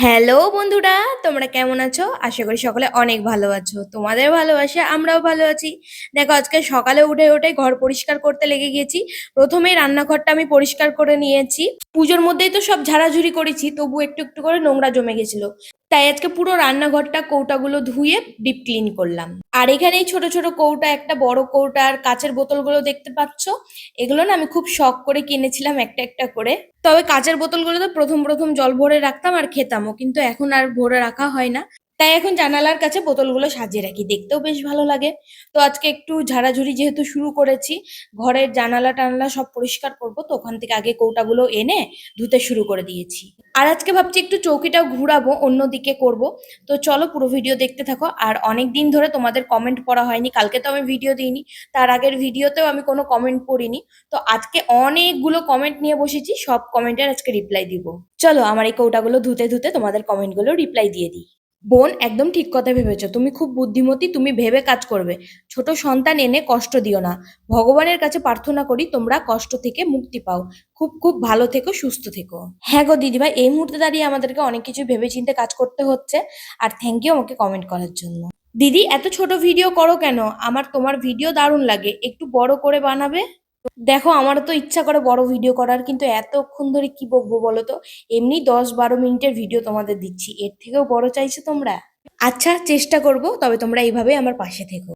Hello বন্ধুরা, তোমরা কেমন আছো? আশা করি সকলে অনেক ভালো আছো। তোমাদের ভালোবাসা আমরাও ভালো আছি। দেখো, আজকে সকালে উঠে উঠে ঘর পরিষ্কার করতে লেগে গেছি। প্রথমেই রান্নাঘরটা আমি পরিষ্কার করে নিয়েছি। পুজোর মধ্যেই তো সব ঝাড়াঝুড়ি করেছি তবু একটু একটু করে নোংরা জমে গেছিল। তাই আজকে পুরো রান্নাঘরটা কৌটাগুলো ধুয়ে ডিপ ক্লিন করলাম। আর এখানে এই ছোট ছোট কৌটা, একটা বড় কৌটা আর কাচের বোতলগুলো দেখতে পাচ্ছ। এগুলো না আমি খুব শখ করে কিনেছিলাম একটা একটা করে। তবে কাঁচের বোতলগুলো তো প্রথম প্রথম জল ভরে রাখতাম আর খেতামও, কিন্তু এখন আর ভরে রাখা হয় না। তাই এখন জানালার কাছে বোতলগুলো সাজিয়ে রাখি। দেখতেও বেশ ভালো লাগে। তো আজকে একটু ঝাড়াঝুড়ি যেহেতু শুরু করেছি, ঘরের জানালা টানালা সব পরিষ্কার করব, তো ওখান থেকে আগে কৌটাগুলো এনে ধুতে শুরু করে দিয়েছি। আর আজকে ভাবছি একটু চৌকিটাও ঘুরাবো, অন্যদিকে করব। তো চলো পুরো ভিডিও দেখতে থাকো। আর অনেক দিন ধরে তোমাদের কমেন্ট পড়া হয়নি, কালকে তো আমি ভিডিও দিইনি, তার আগের ভিডিওতেও আমি কোনো কমেন্ট পড়িনি। তো আজকে অনেকগুলো কমেন্ট নিয়ে বসেছি, সব কমেন্টের আজকে রিপ্লাই দিব। চলো আমার এই কৌটাগুলো ধুতে ধুতে তোমাদের কমেন্টগুলো রিপ্লাই দিয়ে দিই। বোন একদম ঠিক কথা ভেবেছো। তুমি খুব বুদ্ধিমতী তুমি ভেবে কাজ করবে। ছোট সন্তান এনে কষ্ট দিও না। ভগবানের কাছে প্রার্থনা করি তোমরা কষ্ট থেকে মুক্তি পাও। খুব খুব ভালো থেকো সুস্থ থেকো। হ্যাঁ গো দিদিভাই এই মুহূর্তে দাঁড়িয়ে আমাদেরকে অনেক কিছু ভেবে চিন্তে কাজ করতে হচ্ছে। আর থ্যাংক ইউ আমাকে কমেন্ট করার জন্য। দিদি এত ছোট ভিডিও করো কেন? আমার তোমার ভিডিও দারুণ লাগে। একটু বড় করে বানাবে? দেখো আমার তো ইচ্ছা করে বড় ভিডিও করার, কিন্তু এতক্ষণ ধরে কি বকবো বলো তো? এমনি দশ বারো মিনিটের ভিডিও তোমাদের দিচ্ছি। এর থেকেও বড় চাইছো তোমরা? আচ্ছা চেষ্টা করব, তবে তোমরা এইভাবে আমার পাশে থেকো।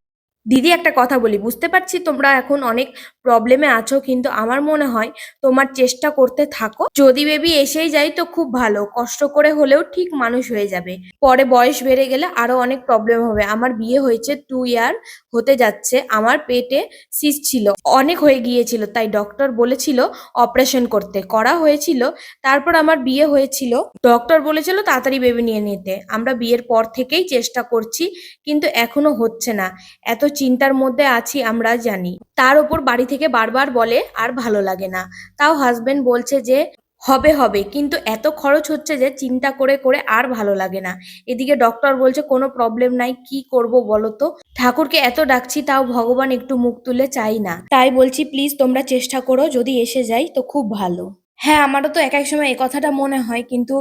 দিদি একটা কথা বলি, বুঝতে পারছি তোমরা এখন অনেক প্রবলেমে আছো, কিন্তু আমার মনে হয় তোমার চেষ্টা করতে থাকো। যদি বেবি এসেই যায় তো খুব ভালো, কষ্ট করে হলেও ঠিক মানুষ হয়ে যাবে। পরে বয়স বেড়ে গেলে আরও অনেক প্রবলেম হবে। আমার বিয়ে হয়েছে টু ইয়ার হতে যাচ্ছে, আমার পেটে সিস ছিল। অনেক হয়ে গিয়েছিল, তাই ডক্টর বলেছিল অপারেশন করতে। করা হয়েছিল, তারপর আমার বিয়ে হয়েছিল। ডক্টর বলেছিল তাড়াতাড়ি বেবি নিয়ে নিতে। আমরা বিয়ের পর থেকেই চেষ্টা করছি, কিন্তু এখনও হচ্ছে না। এত চিন্তার মধ্যে আছি, আমরা জানি। তার উপর বাড়ি থেকে বারবার বলে, আর ভালো লাগে না। তাও হাজবেন্ড বলছে যে, হবে হবে। কিন্তু এত খরচ হচ্ছে যে, চিন্তা করে করে আর ভালো লাগে না। এদিকে ডক্টর বলছে, কোনো প্রবলেম নাই, কি করব বলো তো? ঠাকুরকে এত ডাকছি, তাও ভগবান একটু মুখ তুলে চাই না। তাই বলছি, প্লিজ তোমরা চেষ্টা করো, যদি এসে যাই তো খুব ভালো। হ্যাঁ আমারও তো এক এক সময় এই কথাটা মনে হয়, কিন্তু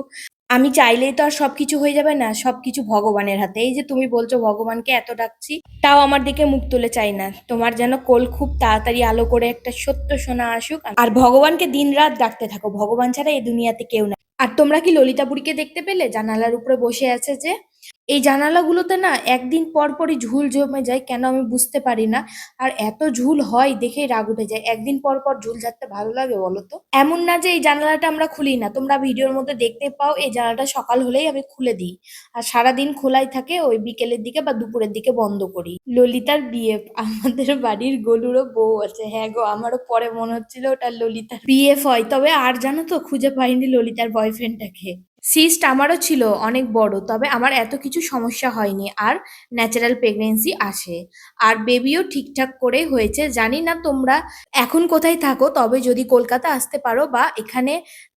আমি চাইলেই তো আর সব কিছু হয়ে যাবে না সব কিছু ভগবানের হাতে। এই যে তুমি বলছো, ভগবানকে এত ডাকছি, তাও আমার দিকে মুখ তুলে চাই না। তোমার যেন কোল খুব তাড়াতাড়ি আলো করে একটা সত্য শোনা আসুক। আর ভগবানকে দিন রাত ডাকতে থাকো, ভগবান ছাড়া এই দুনিয়াতে কেউ না। আর তোমরা কি ললিতাপুরীকে দেখতে পেলে? জানালার উপরে বসে আছে যে এই জানালাগুলোতে না একদিন পর পরই ঝুল জমে যায়, কেন আমি বুঝতে পারি না। আর এত ঝুল হয় দেখেই রাগ উঠে যায়। একদিন পর পর ঝুল ঝাড়তে ভালো লাগে বলো তো এমন না যে এই জানালাটা আমরা খুলি না। তোমরা ভিডিওর মধ্যে দেখতে পাও এই জানালাটা সকাল হলেই আমি খুলে দিই। আর সারাদিন খোলাই থাকে ওই বিকেলের দিকে বা দুপুরের দিকে বন্ধ করি। ললিতার বিয়ে, আমাদের বাড়ির গলুরও বউ আছে। হ্যাঁ গো, আমারও পরে মনে হচ্ছিল ওটা ললিতার বিএফ হয়। তবে আর জানো তো, খুঁজে পাইনি ললিতার বয়ফ্রেন্ডটাকে সিস্ট আমারও ছিল অনেক বড়, তবে আমার এত কিছু সমস্যা হয়নি আর ন্যাচারাল প্রেগনেন্সি আসে। আর বেবিও ঠিকঠাক করে হয়েছে, জানি না তোমরা এখন কোথায় থাকো, তবে যদি কলকাতা আসতে পারো বা এখানে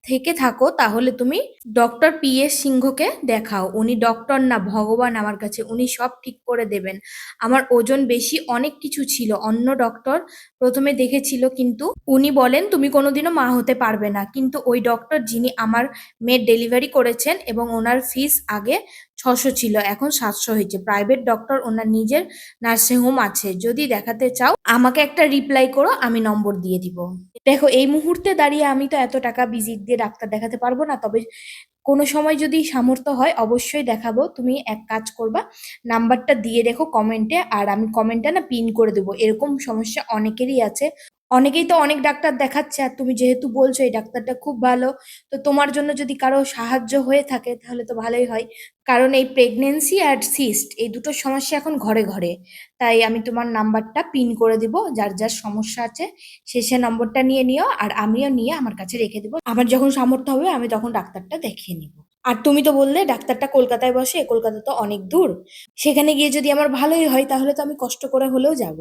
থেকে থাকো, তাহলে তুমি ডক্টর পি এস সিংহকে দেখাও। উনি ডক্টর না, ভগবান আমার কাছে, উনি সব ঠিক করে দেবেন। আমার ওজন বেশি, অনেক কিছু ছিল, অন্য ডক্টর প্রথমে দেখেছিল, কিন্তু উনি বলেন, তুমি কোনোদিনও মা হতে পারবে না। কিন্তু ওই ডক্টর যিনি আমার মেয়ের ডেলিভারি করেছেন এবং ওনার ফিস আগে ছশো ছিল, এখন সাতশো হয়েছে। প্রাইভেট ডক্টর ওনার নিজের নার্সিং হোম আছে। যদি দেখাতে চাও, আমাকে একটা রিপ্লাই করো, আমি নম্বর দিয়ে দিব। দেখো, এই মুহূর্তে দাঁড়িয়ে আমি তো এত টাকা ভিজিট দিয়ে ডাক্তার দেখাতে পারব না, তবে কোনো সময় যদি সামর্থ্য হয় অবশ্যই দেখাবো। তুমি এক কাজ করবা, নাম্বারটা দিয়ে রেখো কমেন্টে আর আমি কমেন্টটা না পিন করে দেবো। এরকম সমস্যা অনেকেরই আছে। অনেকেই তো অনেক ডাক্তার দেখাচ্ছে আর তুমি যেহেতু বলছো এই ডাক্তারটা খুব ভালো, তো তোমার জন্য যদি কারও সাহায্য হয়ে থাকে তাহলে তো ভালোই হয়। কারণ এই প্রেগনেন্সি আর সিস্ট এই দুটো সমস্যা এখন ঘরে ঘরে। তাই আমি তোমার নাম্বারটা পিন করে দিব, যার যার সমস্যা আছে সে সে নম্বরটা নিয়ে নিও আর আমিও নিয়ে আমার কাছে রেখে দেবো। আমার যখন সামর্থ্য হবে আমি তখন ডাক্তারটা দেখিয়ে নিব। আর তুমি তো বললে ডাক্তারটা কলকাতায় বসে, কলকাতা তো অনেক দূর। সেখানে গিয়ে যদি আমার ভালোই হয় তাহলে তো আমি কষ্ট করে হলেও যাব।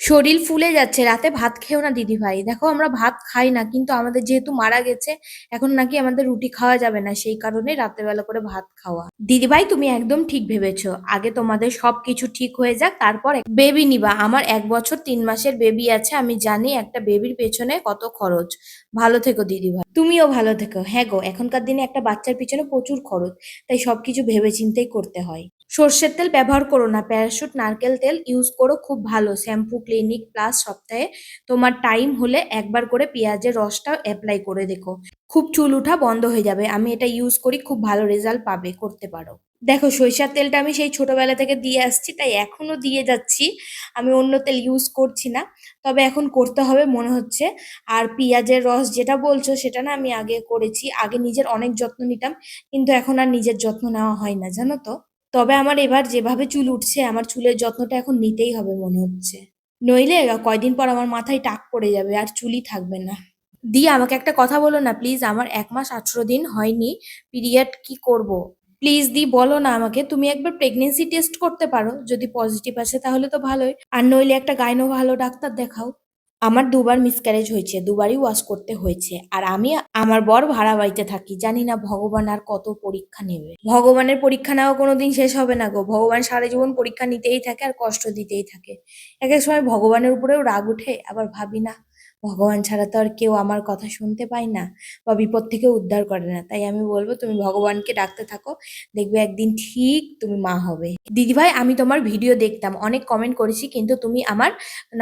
শরীর ফুলে যাচ্ছে, রাতে ভাত খেও না দিদি ভাই। দেখো আমরা ভাত খাই না, কিন্তু আমাদের যেহেতু মারা গেছে, এখন নাকি আমাদের রুটি খাওয়া যাবে না, সেই কারণে রাতের বেলা করে ভাত খাওয়া। দিদি ভাই, তুমি একদম ঠিক ভেবেছো। আগে তোমাদের সবকিছু ঠিক হয়ে যাক, তারপর বেবি নিবা। আমার এক বছর তিন মাসের বেবি আছে, আমি জানি একটা বেবির পেছনে কত খরচ। ভালো থেকো দিদি ভাই। তুমিও ভালো থেকো। হ্যাঁ গো, এখনকার দিনে একটা বাচ্চার পিছনে প্রচুর খরচ, তাই সবকিছু ভেবে চিন্তেই করতে হয়। সর্ষের তেল ব্যবহার করো না, প্যারাশুট, নারকেল তেল ইউজ করো, খুব ভালো। শ্যাম্পু, ক্লিনিক, প্লাস সপ্তাহে তোমার টাইম হলে একবার করে পেঁয়াজের রসটা অ্যাপ্লাই করে দেখো। খুব চুল ওঠা বন্ধ হয়ে যাবে, আমি এটা ইউজ করি, খুব ভালো রেজাল্ট পাবে, করতে পারো। দেখো, সরিষার তেলটা আমি সেই ছোটবেলা থেকে দিয়ে আসছি, তাই এখনও দিয়ে যাচ্ছি। আমি অন্য তেল ইউজ করছি না, তবে এখন করতে হবে মনে হচ্ছে। আর পেঁয়াজের রস যেটা বলছো, সেটা না আমি আগে করেছি, আগে নিজের অনেক যত্ন নিতাম, কিন্তু এখন আর নিজের যত্ন নেওয়া হয় না, জানো তো? তবে আমার এবার যেভাবে চুল উঠছে, আমার চুলের যত্নটা এখন নিতেই হবে মনে হচ্ছে। নইলে কয়দিন পর আমার মাথায় টাক পড়ে যাবে আর চুলই থাকবে না। দি, আমাকে একটা কথা বলো না প্লিজ আমার এক মাস আঠেরো দিন হয়নি পিরিয়ড কি করব। প্লিজ দি, বলো না আমাকে, তুমি একবার প্রেগনেন্সি টেস্ট করতে পারো, যদি পজিটিভ আসে তাহলে তো ভালোই। আর নইলে একটা গাইনো ভালো ডাক্তার দেখাও। আমার দুবার মিসক্যারেজ হয়েছে, দুবারই ওয়াশ করতে হয়েছে। আর আমি আমার বর ভাড়া বাড়িতে থাকি, জানি না ভগবান আর কত পরীক্ষা নেবে। ভগবানের পরীক্ষা নেওয়া কোনোদিন শেষ হবে না গো। ভগবান সারা জীবন পরীক্ষা নিতেই থাকে আর কষ্ট দিতেই থাকে। এক এক সময় ভগবানের উপরেও রাগ উঠে আবার ভাবি না, ভগবান ছাড়া তো আর কেউ আমার কথা শুনতে পায় না বা বিপদ থেকে উদ্ধার করে না। তাই আমি বলব, তুমি ভগবানকে ডাকতে থাকো, দেখবে একদিন ঠিক তুমি মা হবে। দিদিভাই, আমি তোমার ভিডিও দেখতাম, অনেক কমেন্ট করেছি, কিন্তু তুমি আমার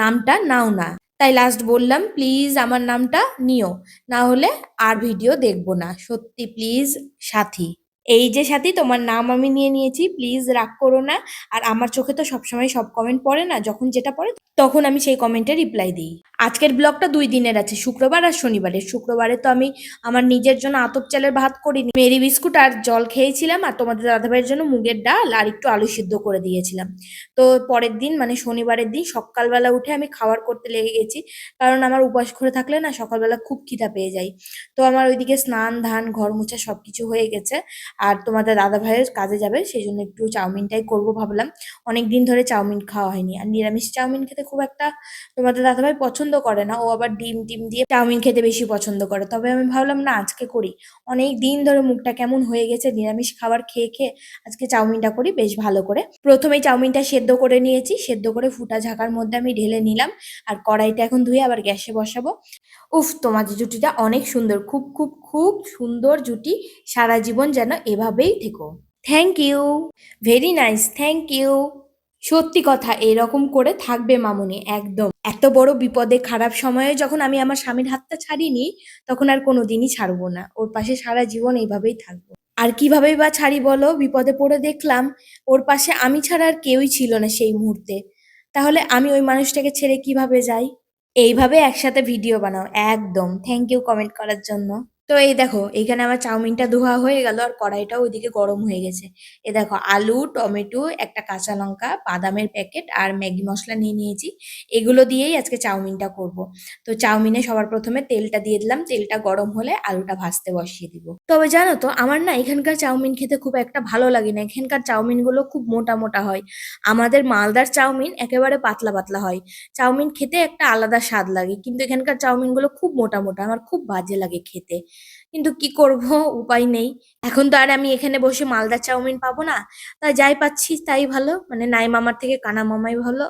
নামটা নাও না। তাই লাস্ট বললাম প্লিজ আমার নামটা নিও, না হলে আর ভিডিও দেখব না। সত্যি প্লিজ সাথী। এই যে সাথী, তোমার নাম আমি নিয়ে নিয়েছি প্লিজ রাগ করো না। আর আমার চোখে তো সবসময় সব কমেন্ট পড়ে না, যখন যেটা পড়ে তখন আমি সেই কমেন্টে রিপ্লাই দিই। আজকের ব্লগটা দুই দিনের আছে, শুক্রবার আর শনিবারের। শুক্রবারে তো আমি আমার নিজের জন্য আতপ চালের ভাত করিনি। মেরি বিস্কুট আর জল খেয়েছিলাম আর তোমাদের দাদাভাইয়ের জন্য মুগের ডাল আর একটু আলু সিদ্ধ করে দিয়েছিলাম। তো পরের দিন মানে শনিবারের দিন সকালবেলা উঠে আমি খাওয়ার করতে লেগে গেছি, কারণ আমার উপাস করে থাকলে না সকালবেলা খুব খিদা পেয়ে যায়। তো আমার ওইদিকে স্নান, ধান ঘর মোছা সবকিছু হয়ে গেছে। আর তোমাদের দাদা ভাইয়ের কাজে যাবে সেই জন্য একটু চাউমিনটাই করব ভাবলাম। অনেক দিন ধরে চাউমিন খাওয়া হয়নি। আর নিরামিষ চাউমিন খেতে খুব একটা তোমাদের দাদা ভাই পছন্দ করে না। ও আবার ডিম টিম দিয়ে চাউমিন খেতে বেশি পছন্দ করে। তবে আমি ভাবলাম, না, আজকে করি। অনেক দিন ধরে মুখটা কেমন হয়ে গেছে, নিরামিষ খাবার খেয়ে খেয়ে আজকে চাউমিনটা করি, বেশ ভালো করে। প্রথমেই চাউমিনটা সেদ্ধ করে নিয়েছি। সেদ্ধ করে ফুটা ঝাঁকার মধ্যে আমি ঢেলে নিলাম। আর কড়াইটা এখন ধুয়ে আবার গ্যাসে বসাবো। উফ, তোমাদের জুটিটা অনেক সুন্দর। খুব খুব খুব সুন্দর জুটি। সারা জীবন যেন এভাবেই থেকো। Thank you very nice thank you সত্যি কথা, এরকম করে থাকবে মামুনি, একদম। এত বড় বিপদে, খারাপ সময়ে যখন আমি আমার স্বামীর হাতটা ছাড়িনি, তখন আর কোনোদিনই ছাড়বো না। ওর পাশে সারা জীবন এইভাবেই থাকব। আর কিভাবেই বা ছাড়ি বলো? বিপদে পড়ে দেখলাম, ওর পাশে আমি ছাড়া আর কেউই ছিল না সেই মুহূর্তে। তাহলে আমি ওই মানুষটাকে ছেড়ে কীভাবে যাই? এইভাবে একসাথে ভিডিও বানাও, একদম। থ্যাংক ইউ কমেন্ট করার জন্য। তো এই দেখো, এখানে আমার চাউমিনটা ধোয়া হয়ে গেল আর কড়াইটাও ওইদিকে গরম হয়ে গেছে। এ দেখো, আলু, টমেটো, একটা কাঁচা লঙ্কা, বাদামের প্যাকেট আর ম্যাগি মশলা নিয়ে নিয়েছি। এগুলো দিয়েই আজকে চাউমিনটা করব। তো চাউমিনে সবার প্রথমে তেলটা দিয়ে দিলাম। তেলটা গরম হলে আলুটা ভাজতে বসিয়ে দিব। তবে জানো তো, আমার না এখানকার চাউমিন খেতে খুব একটা ভালো লাগে না। এখানকার চাউমিনগুলো খুব মোটা মোটা হয়। আমাদের মালদার চাউমিন একেবারে পাতলা পাতলা হয়। চাউমিন খেতে একটা আলাদা স্বাদ লাগে, কিন্তু এখানকার চাউমিনগুলো খুব মোটা মোটা, আমার খুব বাজে লাগে খেতে। কিন্তু কি করব? উপায় নেই। এখন তো আর আমি এখানে বসে মালদা চাউমিন পাবো না। তাই যাই পাচ্ছি, তাই ভালো। মানে নাই মামার থেকে কানা মামাই ভালো।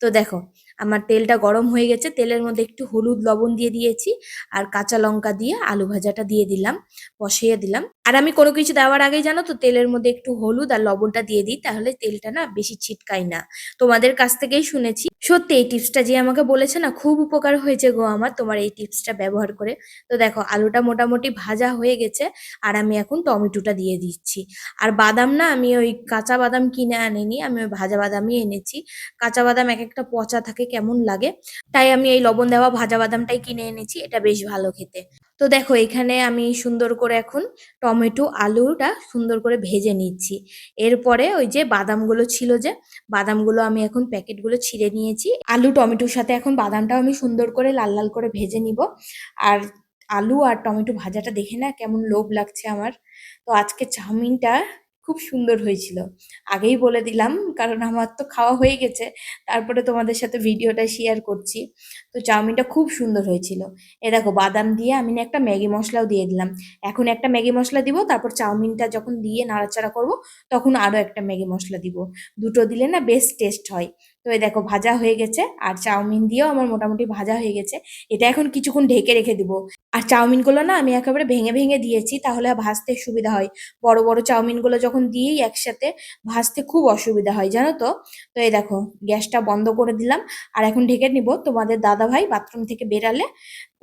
তো দেখো আমার তেলটা গরম হয়ে গেছে, তেলের মধ্যে একটু হলুদ লবণ দিয়ে দিয়েছি আর কাঁচা লঙ্কা দিয়ে আলু ভাজাটা দিয়ে দিলাম, বসিয়ে দিলাম। আর আমি কোনো কিছু দেওয়ার আগেই জানো তো, তেলের মধ্যে একটু হলুদ আর লবণটা দিয়ে দিই, তাহলে তেলটা না বেশি ছিটকায় না। তোমাদের কাছ থেকেই শুনেছি। সত্যি এই টিপসটা যে আমাকে বলেছে না, খুব উপকার হয়েছে গো আমার তোমার এই টিপসটা ব্যবহার করে। তো দেখো, আলুটা মোটামুটি ভাজা হয়ে গেছে আর আমি এখন টমেটোটা দিয়ে দিচ্ছি। আর বাদাম না আমি ওই কাঁচা বাদাম কিনে আনিনি, আমি ওই ভাজা বাদামই এনেছি। কাঁচা বাদাম এক একটা পচা থাকে কেমন লাগে। তাই আমি এই লবণ দেওয়া ভাজা বাদামটাই কিনে এনেছি, এটা বেশ ভালো খেতে। তো দেখো, এখানে আমি সুন্দর করে এখন টমেটো, আলুটা সুন্দর করে ভেজে নিচ্ছি। এরপরে ওই যে বাদামগুলো ছিল যে, বাদামগুলো আমি এখন প্যাকেটগুলো ছিঁড়ে নিয়েছি। আলু, টমেটোর সাথে এখন বাদামটাও আমি সুন্দর করে লাল লাল করে ভেজে নিব। আর আলু আর টমেটো ভাজাটা দেখে না কেমন লোভ লাগছে আমার। তো আজকে চাউমিনটা খুব সুন্দর হয়েছিল। আগেই বলে দিলাম, কারণ আমার তো খাওয়া হয়ে গেছে। তারপরে তোমাদের সাথে ভিডিওটা শেয়ার করছি। তো চাউমিনটা খুব সুন্দর হয়েছিল। এ দেখো, বাদাম দিয়ে আমি না একটা ম্যাগি মশলাও দিয়ে দিলাম। এখন একটা ম্যাগি মশলা দিব, তারপর চাউমিনটা যখন দিয়ে নাড়াচাড়া করব, তখন আরও একটা ম্যাগি মশলা দিব। দুটো দিলে না বেশ টেস্ট হয়। তো এই দেখো ভাজা হয়ে গেছে, আর চাউমিন দিয়েও আমার মোটামুটি ভাজা হয়ে গেছে। এটা এখন কিছুক্ষণ ঢেকে রেখে দিব। আর চাউমিনগুলো না আমি একেবারে ভেঙে ভেঙে দিয়েছি, তাহলে ভাজতে সুবিধা হয়। বড় বড় চাউমিনগুলো যখন দিয়েই একসাথে ভাজতে খুব অসুবিধা হয়, জানো তো? তো এই দেখো, গ্যাসটা বন্ধ করে দিলাম। আর এখন ঢেকে নিব তোমাদের দাদা ভাই বাথরুম থেকে বেরালে।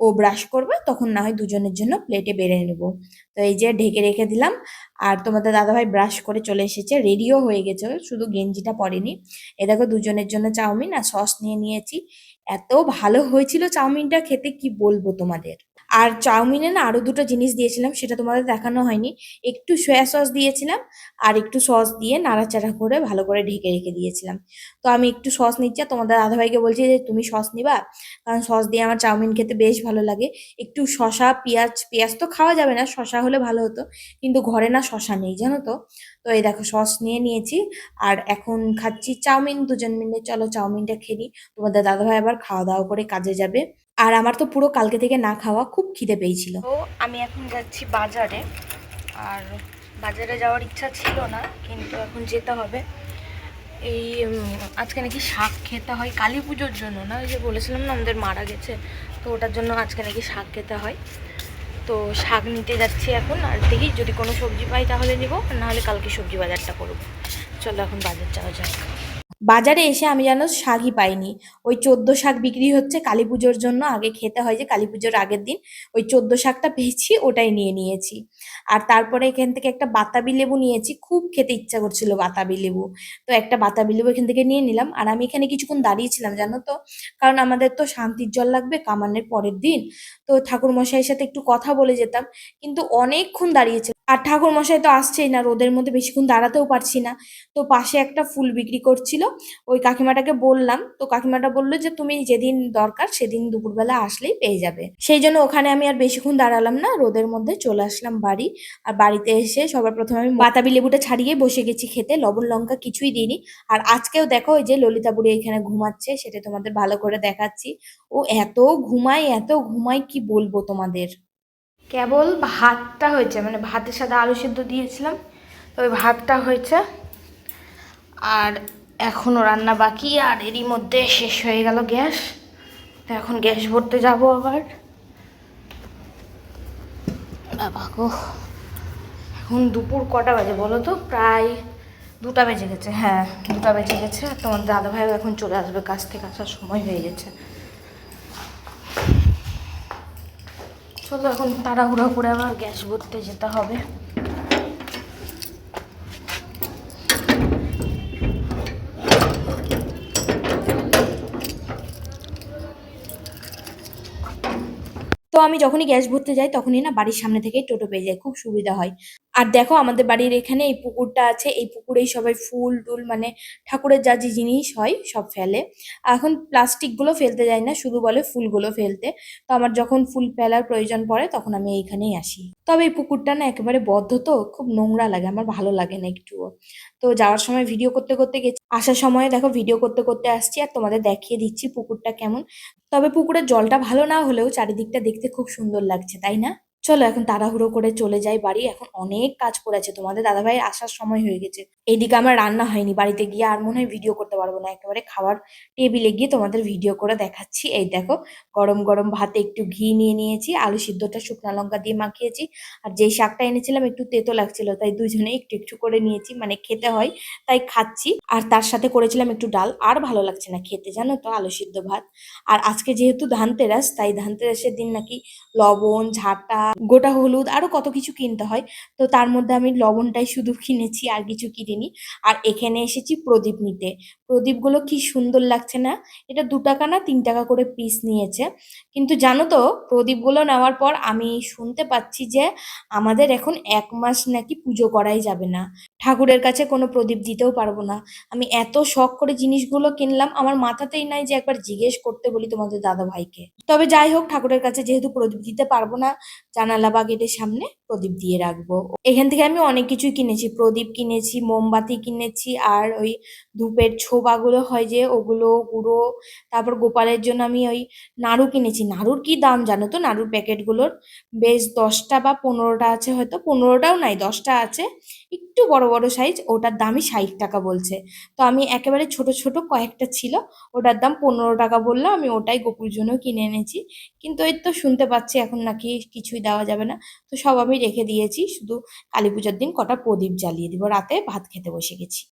ও ব্রাশ করবে, তখন না হয় দুজনের জন্য প্লেটে বেড়ে নেব। তো এই যে ঢেকে রেখে দিলাম, আর তোমাদের দাদাভাই ব্রাশ করে চলে এসেছে রেডিও হয়ে গেছে, শুধু গেঞ্জিটা পরেনি। এ দেখো দুজনের জন্য চাউমিন আর সস নিয়ে নিয়েছি। এত ভালো হয়েছিল চাউমিনটা খেতে, কি বলব তোমাদের? আর চাউমিনে না আরও দুটো জিনিস দিয়েছিলাম, সেটা তোমাদের দেখানো হয়নি। একটু সয়া সস দিয়েছিলাম আর একটু সস দিয়ে নাড়াচাড়া করে ভালো করে ঢেকে রেখে দিয়েছিলাম। তো আমি একটু সস নিচ্ছি আর তোমাদের দাদাভাইকে বলছি যে, তুমি সস নিবা? কারণ সস দিয়ে আমার চাউমিন খেতে বেশ ভালো লাগে। একটু শশা পেঁয়াজ পেঁয়াজ তো খাওয়া যাবে না শশা হলে ভালো হতো। কিন্তু ঘরে না শশা নেই, জানো তো? তো এই দেখো সস নিয়ে নিয়েছি আর এখন খাচ্ছি চাউমিন দুজন মিলে। চলো চাউমিনটা নিই তোমাদের দাদাভাই আবার খাওয়া দাওয়া করে কাজে যাবে। আর আমার তো পুরো কালকে থেকে না খাওয়া খুব খিদে পেয়েছিল। তো আমি এখন যাচ্ছি বাজারে। আর বাজারে যাওয়ার ইচ্ছা ছিল না, কিন্তু এখন যেতে হবে। এই আজকে নাকি শাক খেতে হয় কালী পুজোর জন্য না? ওই যে বলেছিলাম না, আমাদের মারা গেছে। তো ওটার জন্য আজকে নাকি শাক খেতে হয়। তো শাক নিতে যাচ্ছি এখন। আর দেখি, যদি কোনো সবজি পাই তাহলে নিব নাহলে কালকে সবজি বাজারটা করব। চলো এখন বাজার যাওয়া যাক। বাজারে এসে আমি যেন শাকই পাইনি। ওই চোদ্দ শাক বিক্রি হচ্ছে কালী পুজোর জন্য। আগে খেতে হয় যে কালী পুজোর আগের দিন। ওই চোদ্দ শাকটা পেয়েছি, ওটাই নিয়ে নিয়েছি। আর তারপরে এখান থেকে একটা বাতাবি লেবু নিয়েছি। খুব খেতে ইচ্ছা করছিল বাতাবি লেবু। তো একটা বাতাবি লেবু এখান থেকে নিয়ে নিলাম। আর আমি এখানে কিছুক্ষণ দাঁড়িয়েছিলাম, জানো তো? কারণ আমাদের তো শান্তির জল লাগবে কামানের পরের দিন। তো ঠাকুর মশাইয়ের সাথে একটু কথা বলে যেতাম। কিন্তু অনেকক্ষণ দাঁড়িয়েছে আর ঠাকুর মশাই তো আসছেই না, রোদের মধ্যে বেশিক্ষণ দাঁড়াতেও পারছি না। তো পাশে একটা ফুল বিক্রি করছিল, ওই কাকিমাটাকে বললাম, তো কাকিমাটা বলল যে, তুমি যেদিন দরকার সেদিন দুপুরবেলা আসলেই পেয়ে যাবে। সেই জন্য ওখানে আমি আর বেশিক্ষণ দাঁড়ালাম না, রোদের মধ্যে চলে আসলাম বাড়ি। আর বাড়িতে এসে সবার প্রথমে আমি বাতাবি লেবুটা ছাড়িয়ে বসে গেছি খেতে, লবণ, লঙ্কা কিছুই দিইনি। আর আজকেও দেখো ওই যে ললিতা বুড়ি এখানে ঘুমাচ্ছে, সেটা তোমাদের ভালো করে দেখাচ্ছি। ও এত ঘুমায় এত ঘুমায়, কি বলব তোমাদের? কেবল ভাতটা হয়েছে মানে ভাতের সাথে আলু সিদ্ধ দিয়েছিলাম ওই ভাতটা হয়েছে। আর এখনও রান্না বাকি, আর এরই মধ্যে শেষ হয়ে গেল গ্যাস। তো এখন গ্যাস ভরতে যাব আবার। বাবা গো, এখন দুপুর কটা বাজে বলো তো? প্রায় দুটা বেজে গেছে হ্যাঁ দুটা বেজে গেছে। আর তোমার দাদাভাইও এখন চলে আসবে কাছ থেকে আসার সময় হয়ে গেছে। চলো এখন তাড়াহুড়া করে আবার গ্যাস ভরতে যেতে হবে। তো আমি যখনই গ্যাস ভরতে যাই, তখনই না বাড়ির সামনে থেকেই টোটো পেয়ে যাই, খুব সুবিধা হয়। আর দেখো আমাদের বাড়ির এখানে এই পুকুরটা আছে, এই পুকুরেই সবাই ফুল টুল মানে ঠাকুরের যা যে জিনিস হয় সব ফেলে। এখন প্লাস্টিকগুলো ফেলতে যায় না, শুধু বলে ফুলগুলো ফেলতে। তো আমার যখন ফুল ফেলার প্রয়োজন পড়ে তখন আমি এইখানেই আসি। তবে এই পুকুরটা না একেবারে বদ্ধ তো, খুব নোংরা লাগে, আমার ভালো লাগে না একটুও। তো যাওয়ার সময় ভিডিও করতে করতে গেছি। আসার সময় দেখো ভিডিও করতে করতে আসছি আর তোমাদের দেখিয়ে দিচ্ছি পুকুরটা কেমন। তবে পুকুরের জলটা ভালো না হলেও চারিদিকটা দেখতে খুব সুন্দর লাগছে, তাই না? চলো এখন তাড়াহুড়ো করে চলে যাই বাড়ি। এখন অনেক কাজ পড়েছে তোমাদের দাদাভাই আসার সময় হয়ে গেছে। এইদিকে আমার রান্না হয়নি। বাড়িতে গিয়ে আর মনে হয় ভিডিও করতে পারব না। একেবারে খাবার টেবিলে গিয়ে তোমাদের ভিডিও করে দেখাচ্ছি। এই দেখো, গরম গরম ভাতে একটু ঘি নিয়ে নিয়েছি, আলু সিদ্ধটা শুকনো লঙ্কা দিয়ে মাখিয়েছি। আর যেই শাকটা এনেছিলাম একটু তেতো লাগছিল, তাই দুজনে একটু একটু করে নিয়েছি। মানে খেতে হয়, তাই খাচ্ছি। আর তার সাথে করেছিলাম একটু ডাল। আর ভালো লাগছে না খেতে, জানো তো, আলু সিদ্ধ ভাত। আর আজকে যেহেতু ধানতেরাস, তাই ধানতেরাসের দিন নাকি লবণ ঝাঁটা গোটা হলুদ আরও কত কিছু কিনতে হয়, তো তার মধ্যে আমি লবণটাই শুধু কিনেছি আর কিছু কিনিনি। আর এখানে এসেছি প্রদীপ নিতে। প্রদীপগুলো কি সুন্দর লাগছে না? এটা দু টাকা না তিন টাকা করে পিস নিয়েছে। কিন্তু জানো তো, প্রদীপগুলো নেওয়ার পর আমি শুনতে পাচ্ছি যে আমাদের এখন এক মাস নাকি পুজো করাই যাবে না। ঠাকুরের কাছে কোনো প্রদীপ দিতেও পারব না। আমি এত শখ করে জিনিসগুলো কিনলাম, আমার মাথাতেই নাই যে একবার জিজ্ঞেস করতে বলি তোমাদের দাদা ভাইকে তবে যাই হোক, ঠাকুরের কাছে যেহেতু প্রদীপ দিতে পারব না, জানালা বা গেটের সামনে প্রদীপ দিয়ে রাখব। এখান থেকে আমি অনেক কিছুই কিনেছি। প্রদীপ কিনেছি, মোমবাতি কিনেছি, আর ওই ধূপের ছোবাগুলো হয় যে, ওগুলো গুঁড়ো। তারপর গোপালের জন্য আমি ওই নাড়ু কিনেছি। নাড়ুর কি দাম জানো তো? নাড়ুর প্যাকেটগুলোর বেশ দশটা বা পনেরোটা আছে হয়তো। পনেরোটাও নাই, দশটা আছে। একটু বড় বড় সাইজ ওটার দামই ষাট টাকা বলছে। তো আমি একেবারে ছোট ছোট কয়েকটা ছিল। ওটার দাম পনেরো টাকা বলল। আমি ওটাই গোপুর জন্য কিনে এনেছি। কিন্তু এই তো শুনতে পাচ্ছি, এখন নাকি কিছুই দেওয়া যাবে না। তো সব আমি রেখে দিয়েছি। শুধু কালী পুজোর দিন কটা প্রদীপ জ্বালিয়ে দিব। রাতে ভাত খেতে বসে গেছি।